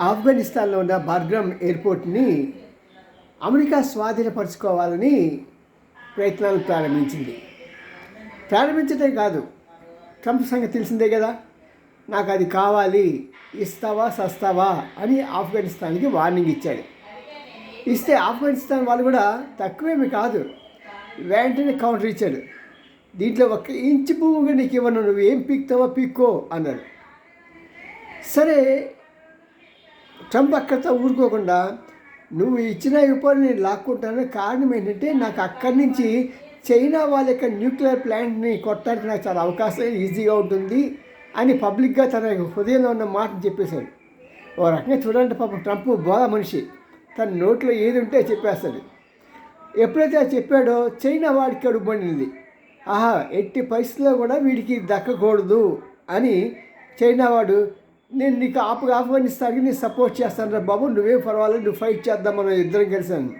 ఆఫ్ఘనిస్తాన్లో ఉన్న బార్గ్రామ్ ఎయిర్పోర్ట్ని అమెరికా స్వాధీనపరచుకోవాలని ప్రయత్నాలు ప్రారంభించింది. ప్రారంభించటే కాదు ట్రంప్ సంగతి తెలిసిందే కదా. నాకు అది కావాలి ఇస్తావా సస్తావా అని ఆఫ్ఘనిస్తాన్కి వార్నింగ్ ఇచ్చాడు. ఇస్తే ఆఫ్ఘనిస్తాన్ వాళ్ళు కూడా తక్కువేమి కాదు వెంటనే కౌంటర్ ఇచ్చాడు. దీంట్లో ఒక ఇంచు భూమిగా నీకు ఇవ్వను నువ్వు ఏం పీక్తావో పీక్కో అన్నాడు సరే ట్రంప్ అక్కడితో ఊరుకోకుండా నువ్వు ఇచ్చిన ఇప్పుడు నేను లాక్కుంటాను కారణం ఏంటంటే నాకు అక్కడి నుంచి చైనా వాళ్ళ యొక్క న్యూక్లియర్ ప్లాంట్ని కొట్టడానికి నాకు చాలా అవకాశం ఈజీగా ఉంటుంది అని పబ్లిక్గా తన హృదయంలో ఉన్న మాటను చెప్పేశాడు. ఓ రకంగా చూడండి పాపం ట్రంప్ బోధ మనిషి. తన నోట్లో ఏది ఉంటే చెప్పేస్తాడు. ఎప్పుడైతే అది చెప్పాడో చైనా వాడికి అడుగుబడింది ఆహా ఎట్టి పరిస్థితుల్లో కూడా వీడికి దక్కకూడదు అని చైనా వాడు నేను నీకు ఆపు ఆఫ్ఘనిస్తాన్కి నేను సపోర్ట్ చేస్తాను రా బాబు. నువ్వేం పర్వాలేదు నువ్వు ఫైట్ చేద్దాం మనం ఇద్దరం కలిసాను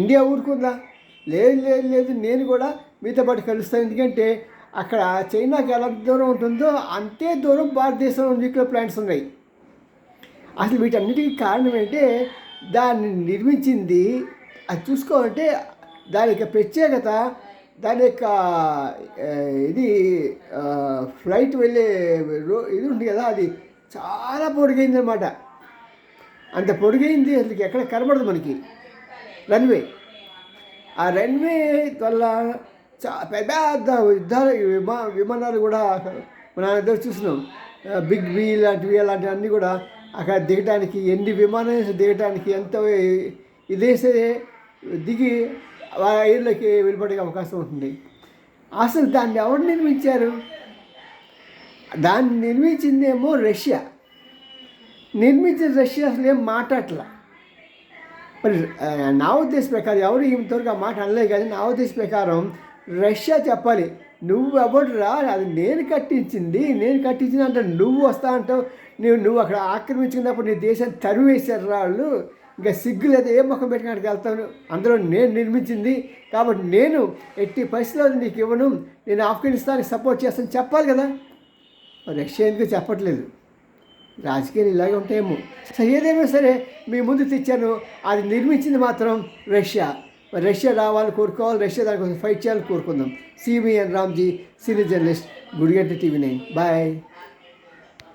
ఇండియా ఊరుకుందా? లేదు లేదు లేదు. నేను కూడా మీతో పాటు కలుస్తాను. ఎందుకంటే అక్కడ చైనాకి ఎలా దూరం ఉంటుందో అంతే దూరం భారతదేశంలో న్యూక్లియర్ ప్లాంట్స్ ఉన్నాయి. అసలు వీటన్నిటికీ కారణం ఏంటంటే దాన్ని నిర్మించింది అది చూసుకోవాలంటే దాని యొక్క ప్రత్యేకత దాని యొక్క ఇది ఫ్లైట్ వెళ్ళే రో ఇది ఉంది కదా అది చాలా పొడిగైంది అనమాట అంత పొడిగైంది అసలు ఎక్కడ కనబడదు మనకి. రన్వే. ఆ రన్వే వల్ల చా పెద్ద యుద్ధాలు విమా విమానాలు కూడా మన అందరూ చూస్తున్నాం. బిగ్ బీ లాంటివి అలాంటివన్నీ కూడా అక్కడ దిగటానికి ఎన్ని విమానాలు దిగటానికి ఎంత ఇదేసే దిగి ఆ ఎయిర్లోకి వెళ్ళిపడే అవకాశం ఉంటుంది. అసలు దాన్ని ఎవరు నిర్మించారు? దాన్ని నిర్మించిందేమో రష్యా. నిర్మించిన రష్యా అసలు ఏం మాట్లాడలే మరి నా ఉద్దేశం ప్రకారం ఎవరు ఇంతవరకు ఆ మాట అనలేదు కానీ నా ఉద్దేశం ప్రకారం రష్యా చెప్పాలి నువ్వు ఎవడురా అది నేను కట్టించింది నేను కట్టించింది అంటే నువ్వు వస్తా అంటావు నువ్వు నువ్వు అక్కడ ఆక్రమించుకున్నప్పుడు నీ దేశాన్ని తరివేశారు వాళ్ళు? ఇంకా సిగ్గు లేదా ఏ ముఖం పెట్టుకోవడానికి వెళ్తాను అందులో నేను నిర్మించింది కాబట్టి నేను ఎట్టి పరిస్థితుల్లో నీకు ఇవ్వను నేను ఆఫ్ఘనిస్తాన్కి సపోర్ట్ చేస్తాను చెప్పాలి కదా? రష్యా ఎందుకు చెప్పట్లేదు. రాజకీయాలు ఇలాగే ఉంటాయేమో. సరే ఏదేమైనా సరే మీ ముందు తెచ్చాను. అది నిర్మించింది మాత్రం రష్యా. రష్యా రావాలని కోరుకోవాలి. రష్యా దానికోసం ఫైట్ చేయాలని కోరుకుందాం. CBN Ramji cine journalist Gudiganta TV nine. Bye.